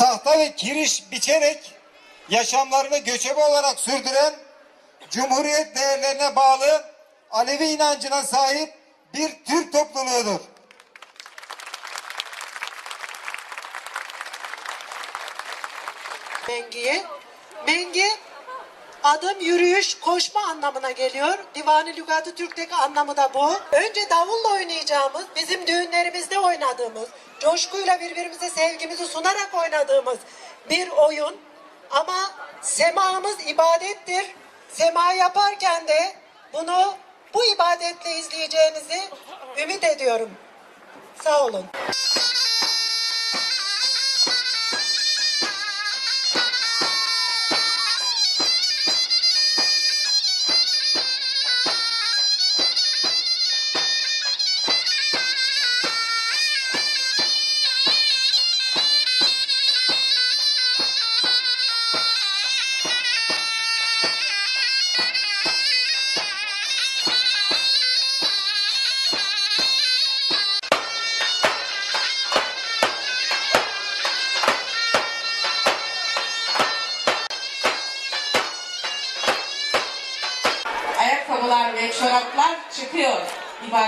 tahta ve kiriş biçerek yaşamlarını göçebe olarak sürdüren Cumhuriyet değerlerine bağlı Alevi inancına sahip bir Türk topluluğudur. Mengi'ye. Mengi adım yürüyüş, koşma anlamına geliyor. Divani Lügatı Türk'teki anlamı da bu. Önce davulla oynayacağımız, bizim düğünlerimizde oynadığımız, coşkuyla birbirimize sevgimizi sunarak oynadığımız bir oyun. Ama semamız ibadettir. Sema yaparken de bunu bu ibadetle izleyeceğinizi ümit ediyorum. Sağ olun.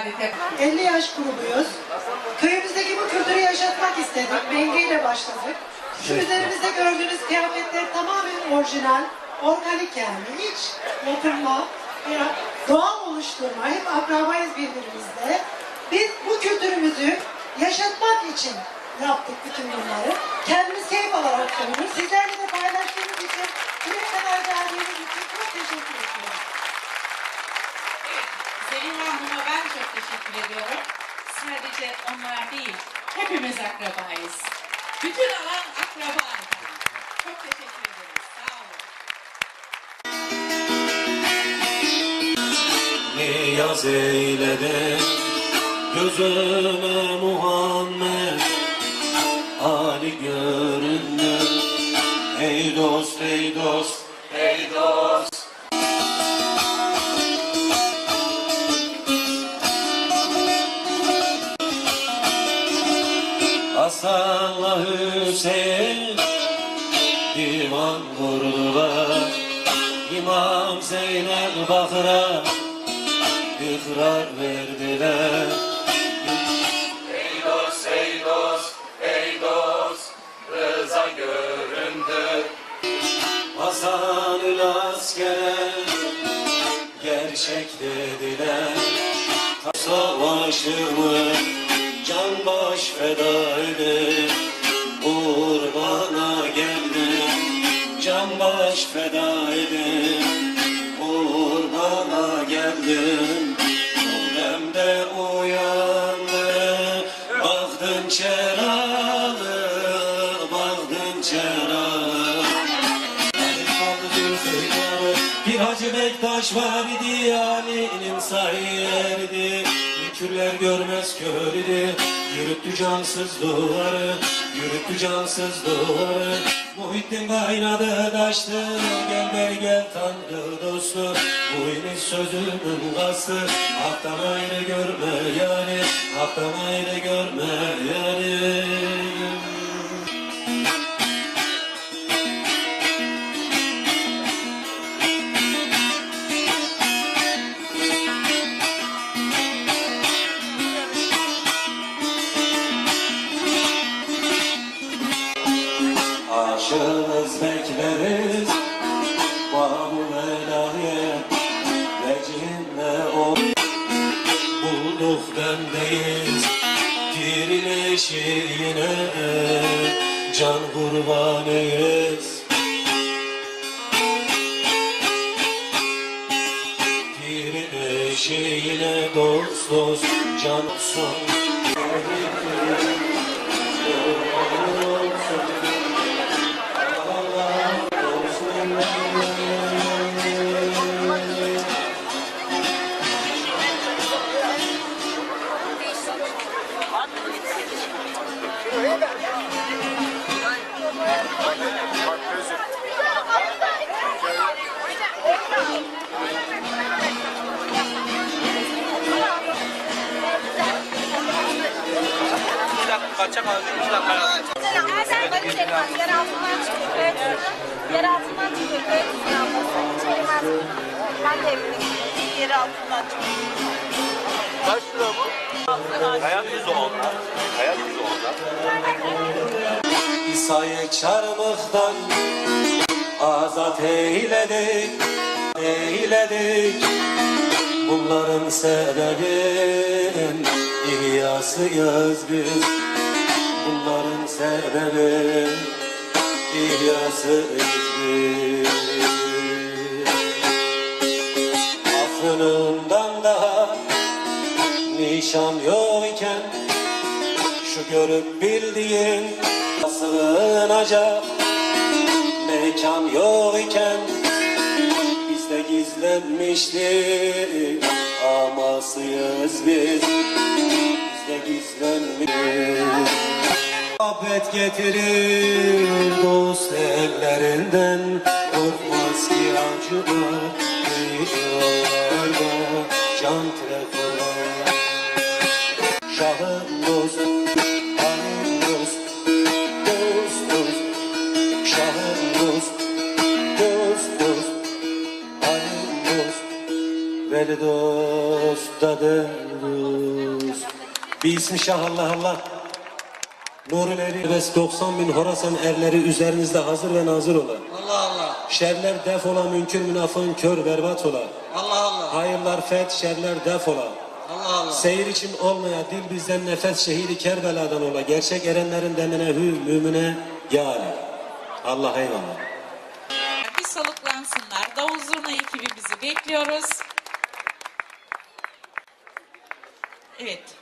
İbadete. 50 yaş grubuyuz. Köyümüzdeki bu kültürü yaşatmak istedik. Mengeyle başladık. Şu üzerimizde gördüğünüz kıyafetler tamamen orijinal, organik yani. Hiç veya doğal oluşturma. Hep akrabayız birbirimizle. Biz bu kültürümüzü yaşatmak için yaptık bütün bunları. Kendimiz keyif alarak yapıyoruz. Sizlerle de paylaştığımız için, buraya kadar geldiğiniz için çok teşekkür ediyorum. Selin Hanım'a ben çok teşekkür ediyorum. Sadece onlar değil, hepimiz akrabayız. Bütün alan akraba. Çok teşekkür ederiz. Sağ olun. niyaz eyledim Gözüme Muhammed Hasan'la Hüseyin divan vurdular İmam Zeynep Bakır'a ikrar verdiler. Ey dost ey dost ey dost Rıza göründü. Hasan-ül askere gerçek dediler. Savaşımı can baş feda baş feda edip Uğur bana geldim Demde uyandı. Baktın çerağı Baktın çerağı bir Hacı Bektaş var idi Ali'nin sayerdi Mükürler görmez kör idi Yürüttü cansız duvarı Yürüttü cansız duvarı Muhittin kaynadı taştı. Gel beri gel Tanrı dostu. Bu iniş sözümün kastı Haktan ayrı görme yani. Haktan ayrı görme yani Bulduk bendeyiz Dirileşir yine Can kurbanıyız. Dirileşir yine dost dost Can olsun kaçak aldım. 2 dakika. yapması. Barış Elmas yer altından çıkıyor. Yer altından çıkıyor. Ben de. Yer altından çıkıyor. Kaç lira bu? Hayat yüzü onda. Hayat yüzü onda. İsa'yı çarmıhtan azat eyledik, eyledik. Bunların sebebin İhyasıyız biz. Sebebi İhyasıyız biz. Afyonundan daha nişan yok iken şu görüp bildiğin sığınacak mekan yok iken bizde gizlenmiştir amasıyız biz bizde gizlenmiştir Muhabbet getirir dost ellerinden. Korkmaz ki acılar Yollarda can telefonlar Şahım dost, hanım dost Dost dost, şahım dost Dost dost, hanım dost Veli dost, dost. Bismillah Allah Allah Nurul eri ve 90 bin Horasan erleri üzerinizde hazır ve nazır ola. Allah Allah. Şerler def ola, mümkün münafın kör berbat ola. Allah Allah. Hayırlar feth, şerler def ola. Allah Allah. Seyir için olmaya dil bizden nefes şehidi Kerbela'dan ola. Gerçek erenlerin demine hü mümine ya Ali. Allah eyvallah. Bir soluklansınlar. Davul zurna ekibimizi bekliyoruz. Evet.